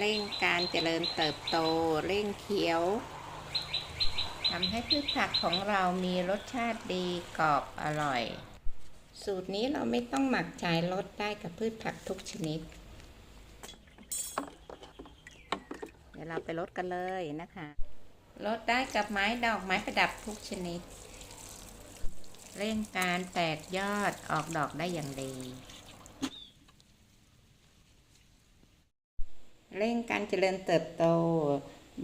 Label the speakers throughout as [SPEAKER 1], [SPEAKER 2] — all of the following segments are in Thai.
[SPEAKER 1] เร่งการเจริญเติบโต เร่งเขียวทำให้พืชผักของเรามีรสชาติดีกรอบอร่อย สูตรนี้เราไม่ต้องหมักใช้รสได้กับพืชผักทุกชนิด เดี๋ยวเราไปลดกันเลยนะคะลดได้กับไม้ดอกไม้ประดับทุกชนิด เร่งการแตกยอดออกดอกได้อย่างดี เร่งการเจริญเติบโต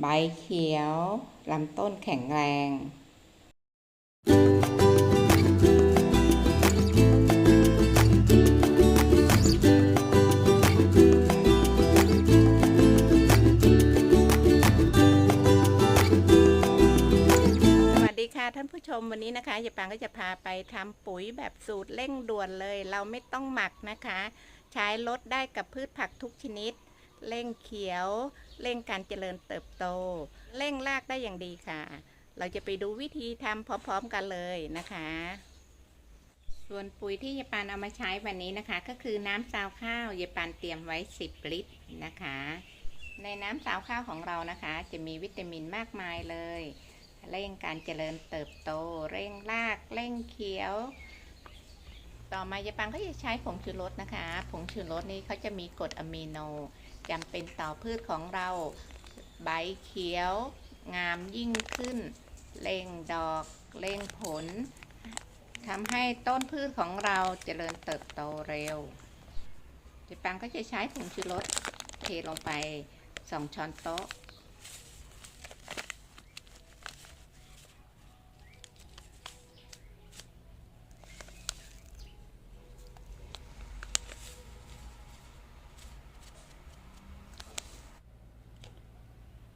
[SPEAKER 1] ใบเขียวลำต้นแข็งแรงสวัสดีค่ะท่านผู้ชมวันนี้นะคะยายปางก็จะพาไปทำปุ๋ยแบบสูตรเร่งด่วนเลย เราไม่ต้องหมักนะคะ ใช้ลดได้กับพืชผักทุกชนิด เร่งเขียว เร่งการเจริญเติบโต เร่งรากได้อย่างดีค่ะ เราจะไปดูวิธีทำพร้อมๆกันเลยนะคะ ส่วนปุ๋ยที่ยายปานเอามาใช้วันนี้นะคะ ก็คือน้ำซาวข้าวยายปานเตรียมไว้ 10 ลิตรนะคะ ในน้ำซาวข้าวของเรานะคะ จะมีวิตามินมากมายเลย เร่งการเจริญเติบโต เร่งราก เร่งเขียวต่อมายายปังก็จะใช้ผงชูรสนะคะ ผงชูรสนี้เขาจะมีกรดอะมิโน จำเป็นต่อพืชของเรา ใบเขียว งามยิ่งขึ้นเร่งดอกเร่งผลทำให้ต้นพืชของเราเจริญเติบโตเร็วเจ๊ปังก็จะใช้ผงชูรสเทลงไป 2 ช้อนโต๊ะ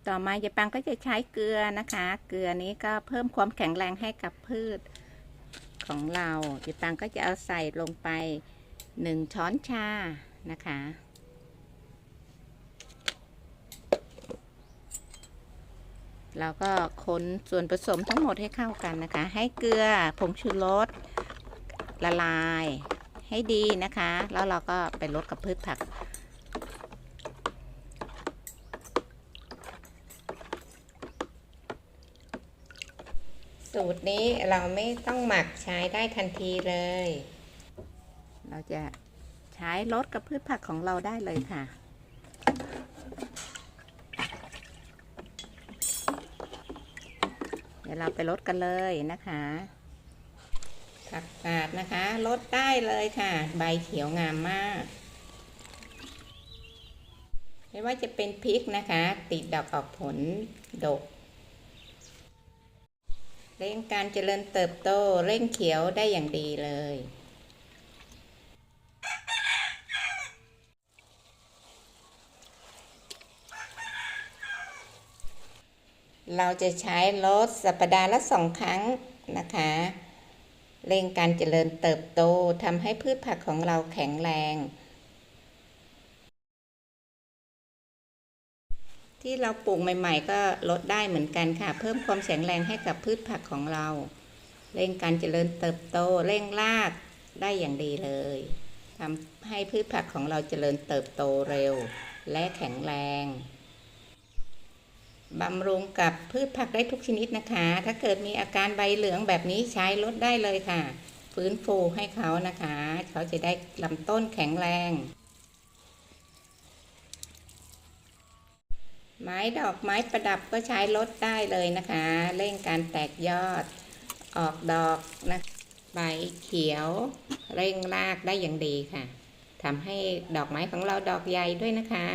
[SPEAKER 1] ต่อมายายปังก็จะใช้เกลือนะคะ เกลือนี้ก็เพิ่มความแข็งแรงให้กับพืชของเรายายปังก็จะเอาใส่ลงไปหนึ่งช้อนชานะคะแล้วก็คนส่วนผสมทั้งหมดให้เข้ากันนะคะ ให้เกลือผงชูรสละลายให้ดีนะคะ แล้วเราก็ไปลดกับพืชผัก สูตรนี้เราไม่ต้องหมักใช้ได้ทันทีเลย เราจะใช้ลดกับพืชผักของเราได้เลยค่ะ เดี๋ยวเราไปลดกันเลยนะคะผักกาดนะคะลดได้เลยค่ะ ใบเขียวงามมาก ไม่ว่าจะเป็นพริกนะคะ ติดดอกออกผลดก เร่งการเจริญเติบโตเร่งเขียวได้อย่างดีเลย เราจะใช้ลดสัปดาห์ละสองครั้งนะคะ เร่งการเจริญเติบโตทำให้พืชผักของเราแข็งแรง ที่เราปลูกใหม่ ๆ ก็ลดได้เหมือนกันค่ะ เพิ่มความแข็งแรงให้กับพืชผักของเรา เร่งการเจริญเติบโตเร่งรากได้อย่างดีเลยทำให้พืชผักของเราเจริญเติบโตเร็ว และแข็งแรงบำรุงกับพืชผักได้ทุกชนิดนะคะ ถ้าเกิดมีอาการใบเหลืองแบบนี้ใช้ลดได้เลยค่ะ ฟื้นฟูให้เขานะคะ เขาจะได้ลำต้นแข็งแรง ไม้ดอกไม้ประดับก็ใช้ลดได้เลยนะคะ เร่งการแตกยอด ออกดอกนะใบเขียว เร่งรากได้อย่างดีค่ะทำให้ดอกไม้ของเราดอกใหญ่ด้วยนะคะ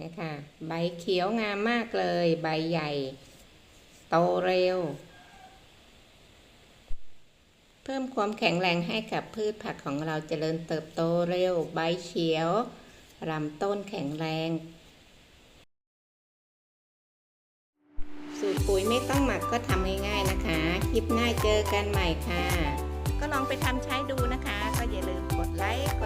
[SPEAKER 1] นี่ค่ะ ใบเขียวงามมากเลย ใบใหญ่ โตเร็ว เพิ่มความแข็งแรงให้กับพืชผักของเราเจริญเติบโตเร็วใบเขียวลำต้นแข็งแรง สูตรปุ๋ยไม่ต้องหมักก็ทำง่ายๆนะคะ คลิปหน้าเจอกันใหม่ค่ะ ก็ลองไปทำใช้ดูนะคะ ก็อย่าลืมกดไลค์กด